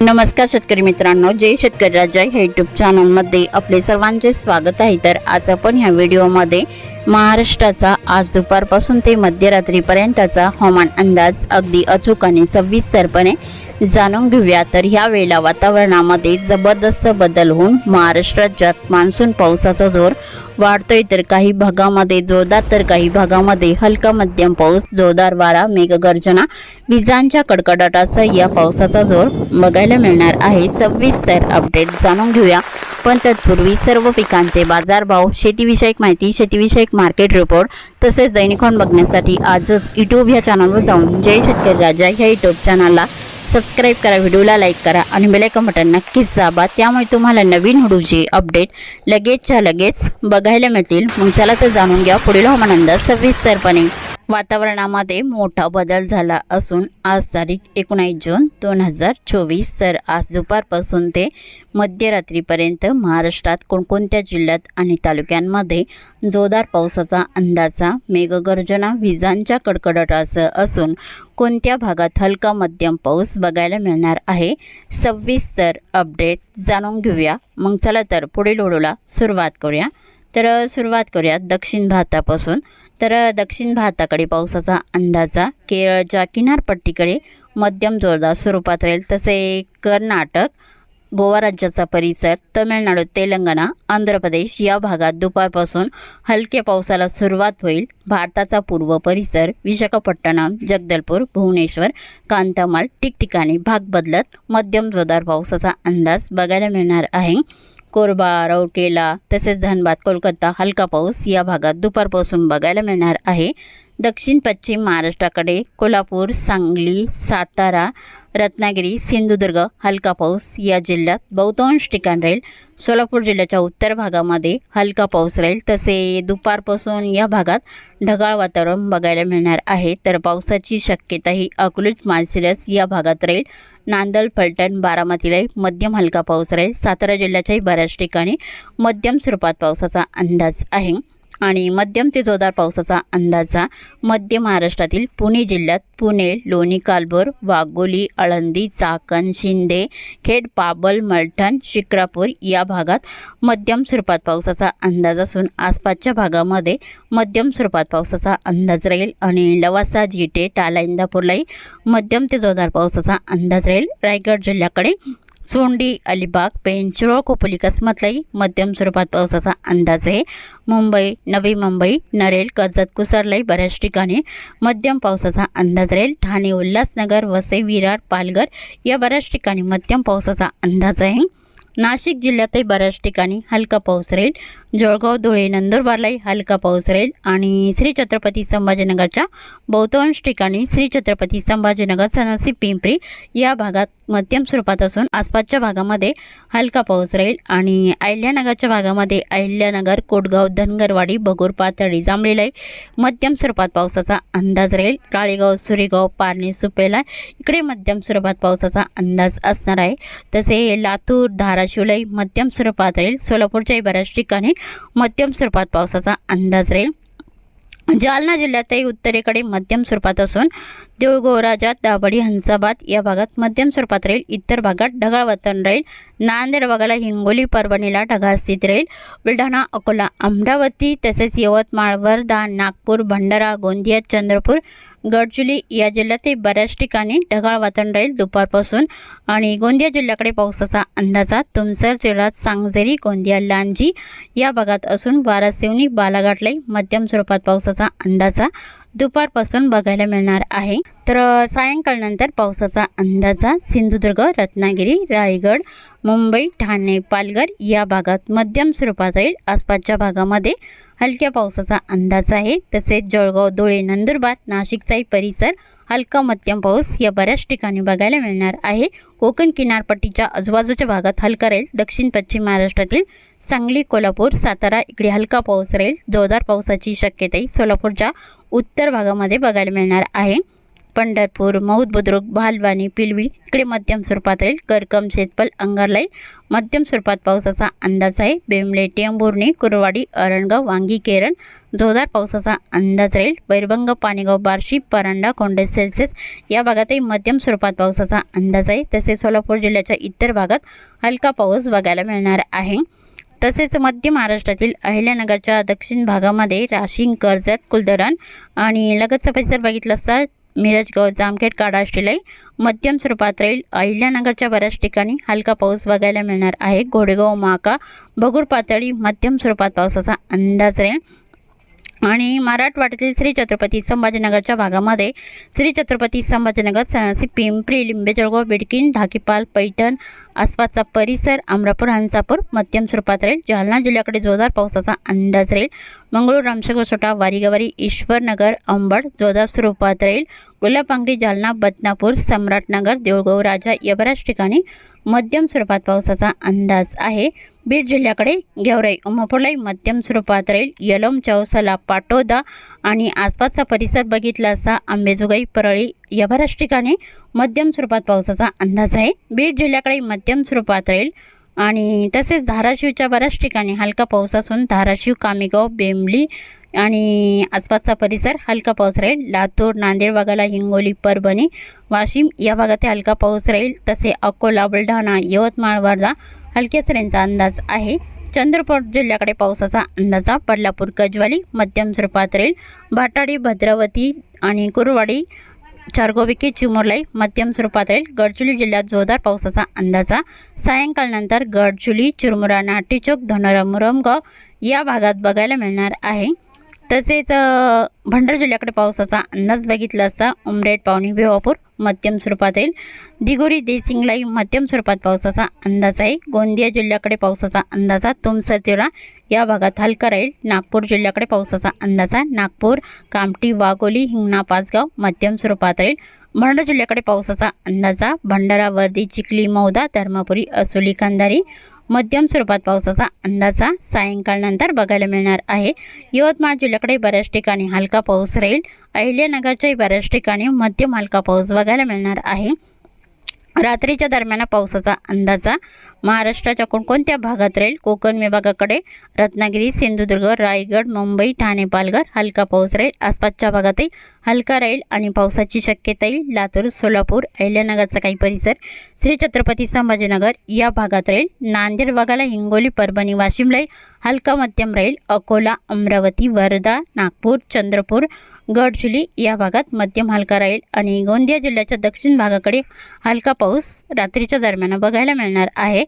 नमस्कार शेतकरी मित्रांनो जय शेतकरी राजा ह्या यूट्यूब चॅनलमध्ये आपले सर्वांचे स्वागत आहे. तर आज आपण ह्या व्हिडिओमध्ये महाराष्ट्राचा आज दुपारपासून ते मध्यरात्रीपर्यंतचा हवामान अंदाज अगदी अचूक आणि सव्वीसरपणे जाणून घेऊया. तर ह्या वेळेला वातावरणामध्ये जबरदस्त बदल होऊन महाराष्ट्र राज्यात मान्सून पावसाचा जोर वाढतोय तर काही भागामध्ये जोरदार तर काही भागामध्ये हलका मध्यम पाऊस जोरदार वारा मेघगर्जना विजांच्या कडकडाटाचा या पावसाचा जोर बघायला मिळणार आहे. सविस्तर अपडेट जाणून घेऊया. पण तत्पूर्वी सर्व पिकांचे बाजारभाव शेतीविषयक माहिती शेतीविषयक मार्केट रिपोर्ट तसेच दैनिकॉन बघण्यासाठी आजच यूट्यूब या चॅनलवर जाऊन जय शेतकरी राजा ह्या यूट्यूब चॅनलला सबस्क्राईब करा व्हिडिओला लाईक करा आणि बेलायकन बटन नक्कीच दाबा. त्यामुळे तुम्हाला नवीन व्हिडिओचे अपडेट लगेचच्या लगेच बघायला मिळतील. मग चला तर जाणून घ्या. पुढील हवामान अंदाज सविस्तरपणे वातावरणामध्ये मोठा बदल झाला असून आज तारीख एकोणावीस जून दोन हजार चोवीस. तर आज दुपारपासून ते मध्यरात्रीपर्यंत महाराष्ट्रात कोणकोणत्या जिल्ह्यात आणि तालुक्यांमध्ये जोरदार पावसाचा अंदाजा मेघगर्जना विजांच्या कडकडाटासह असून कोणत्या भागात हलका मध्यम पाऊस बघायला मिळणार आहे सव्वीस तर अपडेट जाणून घेऊया. मग चला तर पुढील ओढूला सुरुवात करूया. तर सुरुवात करूयात दक्षिण भारतापासून. तर दक्षिण भारताकडे पावसाचा अंदाजा केरळच्या किनारपट्टीकडे मध्यम जोरदार स्वरूपात राहील. तसे कर्नाटक गोवा राज्याचा परिसर तमिळनाडू तेलंगणा आंध्र प्रदेश या भागात दुपारपासून हलक्या पावसाला सुरुवात होईल. भारताचा पूर्व परिसर विशाखापट्टणम जगदलपूर भुवनेश्वर कांतामाल ठिकठिकाणी भाग बदलत मध्यम जोरदार पावसाचा अंदाज बघायला मिळणार आहे. कोरबा रौकेला तसेच धनबाद कोलकाता हलका पाऊस या भागात दुपारपासून बघायला मिळणार आहे. दक्षिण पश्चिम महाराष्ट्राकडे कोल्हापूर सांगली सातारा रत्नागिरी सिंधुदुर्ग हलका पाऊस या जिल्ह्यात बहुतांश ठिकाण राहील. सोलापूर जिल्ह्याच्या उत्तर भागामध्ये हलका पाऊस राहील. तसे दुपारपासून या भागात ढगाळ वातावरण बघायला मिळणार आहे. तर पावसाची शक्यता ही अकलूज मानसिरस या भागात राहील. नांदल फलटण बारामतीलाही मध्यम हलका पाऊस राहील. सातारा जिल्ह्याच्याही बऱ्याच ठिकाणी मध्यम स्वरूपात पावसाचा अंदाज आहे. आणि मध्यम ते जोरदार पावसाचा अंदाजा मध्य महाराष्ट्रातील पुणे जिल्ह्यात पुणे लोणी कालभोर वाघोली आळंदी चाकण शिंदे खेड पाबल मलठण शिक्रापूर या भागात मध्यम स्वरूपात पावसाचा अंदाज असून आसपासच्या भागामध्ये मध्यम स्वरूपात पावसाचा अंदाज राहील आणि लवासा जिटे टाला इंदापूरलाही मध्यम ते जोरदार पावसाचा अंदाज राहील. रायगड जिल्ह्याकडे सोंडी अलिबाग पेण शिरोळ खोपोली कसमतलाही मध्यम स्वरूपात पावसाचा अंदाज आहे. मुंबई नवी मुंबई नरेल कर्जत कुसरलाई बऱ्याच ठिकाणी मध्यम पावसाचा अंदाज राहील. ठाणे उल्हासनगर वसई विरार पालघर या बऱ्याच ठिकाणी मध्यम पावसाचा अंदाज आहे. नाशिक जिल्ह्यातही बऱ्याच ठिकाणी हलका पाऊस राहील. जळगाव धुळे नंदुरबारलाही हलका पाऊस राहील आणि श्री छत्रपती संभाजीनगरच्या बहुतांश ठिकाणी श्री छत्रपती संभाजीनगर सनासी पिंपरी या भागात मध्यम स्वरूपात असून आसपासच्या भागामध्ये हलका पाऊस राहील आणि अहिल्यानगरच्या भागामध्ये अहिल्यानगर कोटगाव धनगरवाडी बगूर पातळी जांभळीलाही मध्यम स्वरूपात पावसाचा अंदाज राहील. काळेगाव सुरेगाव पारणे सुपेला इकडे मध्यम स्वरूपात पावसाचा अंदाज असणार आहे. तसे लातूर धाराशिवलाही मध्यम स्वरूपात राहील. सोलापूरच्याही बऱ्याच ठिकाणी मध्यम स्वरूपात पावसाचा अंदाज राहील. जालना जिल्ह्यातही उत्तरेकडे मध्यम स्वरूपात असून देऊळगोराजा दाभडी हंसाबाद या भागात मध्यम स्वरूपात राहील. इतर भागात ढगाळ वातावरण राहील. नांदेड भागाला हिंगोली परभणीला ढगाळ स्थित राहील. बुलढाणा अकोला अमरावती तसेच यवतमाळ वर्धा नागपूर भंडारा गोंदिया चंद्रपूर गडचिरोली या जिल्ह्यातही बऱ्याच ठिकाणी ढगाळ वातावरण राहील दुपारपासून. आणि गोंदिया जिल्ह्याकडे पावसाचा अंदाजा तुमसर तिळात सांगझेरी गोंदिया लांजी या भागात असून वारासेवनी बालाघाटलाही मध्यम स्वरूपात पावसाचा अंदाजा दुपारपासून बघायला मिळणार आहे. तर सायंकाळनंतर पावसाचा अंदाजा सिंधुदुर्ग रत्नागिरी रायगड मुंबई ठाणे पालघर या भागात मध्यम स्वरूपात येईल. आसपासच्या भागामध्ये हलक्या पावसाचा अंदाज आहे. तसेच जळगाव धुळे नंदुरबार नाशिकचाही परिसर हलका मध्यम पाऊस या बऱ्याच ठिकाणी बघायला मिळणार आहे. कोकण किनारपट्टीच्या आजूबाजूच्या भागात हलका राहील. दक्षिण पश्चिम महाराष्ट्रातील सांगली कोल्हापूर सातारा इकडे हलका पाऊस राहील. जोरदार पावसाची शक्यताही सोलापूरच्या उत्तर भागामध्ये बघायला मिळणार आहे. पंढरपूर मौद बुद्रुक भालवानी पिलवी इकडे मध्यम स्वरूपात राहील. करकम शेतपल अंगारलाई मध्यम स्वरूपात पावसाचा अंदाज आहे. बेमले टेंभुर्णी कुरवाडी अरणगाव वांगी केरन जोरदार पावसाचा अंदाज राहील. बैरभंग पाणीगाव बार्शी परांडा कोंडे सेल्सिअस या भागातही मध्यम स्वरूपात पावसाचा अंदाज आहे. तसेच सोलापूर जिल्ह्याच्या इतर भागात हलका पाऊस बघायला मिळणार आहे. तसेच मध्य महाराष्ट्रातील अहिल्यानगरच्या दक्षिण भागामध्ये राशीन कर्जत कुलधरण आणि लगतचा परिसर बघितला असता मिरजगाव जामखेड काडा मध्यम स्वरूपात राहील. अहिल्यानगरच्या बऱ्याच ठिकाणी हलका पाऊस बघायला मिळणार आहे. घोडेगाव माका बगूर पातळी मध्यम स्वरूपात पावसाचा अंदाज राहील. आणि मराठवाड्यातील श्री छत्रपती संभाजीनगरच्या भागामध्ये श्री छत्रपती संभाजीनगर सणासी पिंपरी लिंबे जळगाव बिडकीन धाकीपाल पैठण आसपासचा परिसर अमरापूर हंसापूर मध्यम स्वरूपात राहील. जालना जिल्ह्याकडे जोरदार पावसाचा अंदाज राहील. मंगळूर रामशेख सोटा वारीगवारी ईश्वरनगर अंबड जोरदार स्वरूपात राहील. गुलाबांगडी जालना बदनापूर सम्राटनगर देऊळगाव राजा या बऱ्याच ठिकाणी मध्यम स्वरूपात पावसाचा अंदाज आहे. बीड जिल्ह्याकडे गेवराई उमापूरलाई मध्यम स्वरूपात राहील. यलम चौसाला पाटोदा आणि आसपासचा परिसर बघितला असा आंबेजोगाई परळी या बऱ्याच ठिकाणी मध्यम स्वरूपात पावसाचा अंदाज आहे. बीड जिल्ह्याकडे मध्यम स्वरूपात राहील आणि तसेच धाराशिवच्या बऱ्याच ठिकाणी हलका पाऊस असून धाराशिव कामेगाव बेंबली आणि आसपासचा परिसर हलका पाऊस राहील. लातूर नांदेड भागाला हिंगोली परभणी वाशिम या भागात हलका पाऊस राहील. तसे अकोला बुलढाणा यवतमाळ वर्धा हलक्या सरींचा अंदाज आहे. चंद्रपूर जिल्ह्याकडे पावसाचा अंदाजा बदलापूर गजवाली मध्यम स्वरूपात राहील. भाटाडी भद्रावती आणि कुरवाडी चारगोबिकी चिमुरलाई मध्यम स्वरूपात राहील गडचुली जिल्ह्यात जोरदार पावसाचा अंदाजा. सायंकाळनंतर गडचुली चिरमुरा नाटीचोक धनोरा मुरमगाव या भागात बघायला मिळणार आहे. तसेच भंडारा जिल्ह्याकडे पावसाचा अंदाज बघितला असता उमरेड पावणी भिवापूर मध्यम स्वरूपात येईल. दिगोरी देसिंगलाई मध्यम स्वरूपात पावसाचा अंदाज आहे. गोंदिया जिल्ह्याकडे पावसाचा अंदाजा तुमसर तिवरा या भागात हलका राहील. नागपूर जिल्ह्याकडे पावसाचा अंदाजा नागपूर कामठी वाघोली हिंगणा पाचगाव मध्यम स्वरूपात राहील. भंडारा जिल्ह्याकडे पावसाचा अंदाजा. भंडारा वर्दी चिखली मौदा धर्मपुरी असोली कंधारी मध्यम स्वरूपात पावसाचा अंदाजा सायंकाळनंतर बघायला मिळणार आहे. यवतमाळ जिल्ह्याकडे बऱ्याच ठिकाणी हलका पाऊस राहील. अहिल्यानगरच्याही बऱ्याच ठिकाणी मध्यम हलका पाऊस बघायला मिळणार आहे. रात्रीच्या दरम्यान पावसाचा अंदाजा महाराष्ट्राच्या कोणकोणत्या भागात राहील? कोकण विभागाकडे रत्नागिरी सिंधुदुर्ग रायगड मुंबई ठाणे पालघर हलका पाऊस राहील. आसपासच्या भागातही हलका राहील आणि पावसाची शक्यता येईल लातूर सोलापूर अहिल्यानगरचा काही परिसर श्री छत्रपती संभाजीनगर या भागात राहील. नांदेड भागाला हिंगोली परभणी वाशिमलाही हलका मध्यम राहील. अकोला अमरावती वर्धा नागपूर चंद्रपूर गडचिली या भागात मध्यम हलका राहील आणि गोंदिया जिल्ह्याच्या दक्षिण भागाकडे हलका पाऊस रात्रीच्या दरम्यान बघायला मिळणार आहे.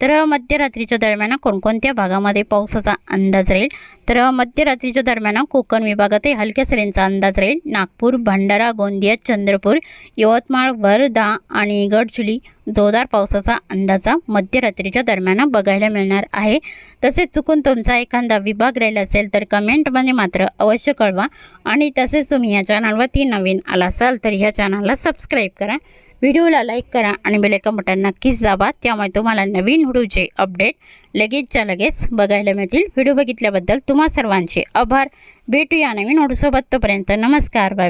तर मध्यरात्रीच्या दरम्यान कोणकोणत्या भागामध्ये पावसाचा अंदाज राहील? तर मध्यरात्रीच्या दरम्यान कोकण विभागातही हलक्या सरींचा अंदाज राहील. नागपूर भंडारा गोंदिया चंद्रपूर यवतमाळ वर्धा आणि गडचुली जोरदार पावसाचा अंदाजा मध्यरात्रीच्या दरम्यान बघायला मिळणार आहे. तसेच चुकून तुमचा एखादा विभाग राहिला असेल तर कमेंटमध्ये मात्र अवश्य कळवा. आणि तसेच तुम्ही या चॅनलवरती नवीन आला असाल तर ह्या चॅनलला सबस्क्राईब करा. व्हिडिओला लाईक करा आणि बेलेका बटन नक्कीच दाबा. त्यामुळे तुम्हाला नवीन व्हिडिओचे अपडेट लगेचच्या लगेच बघायला मिळतील. व्हिडिओ बघितल्याबद्दल तुम्हा सर्वांचे आभार. भेटूया नवीन व्हिडिओसोबत. तोपर्यंत नमस्कार. बाय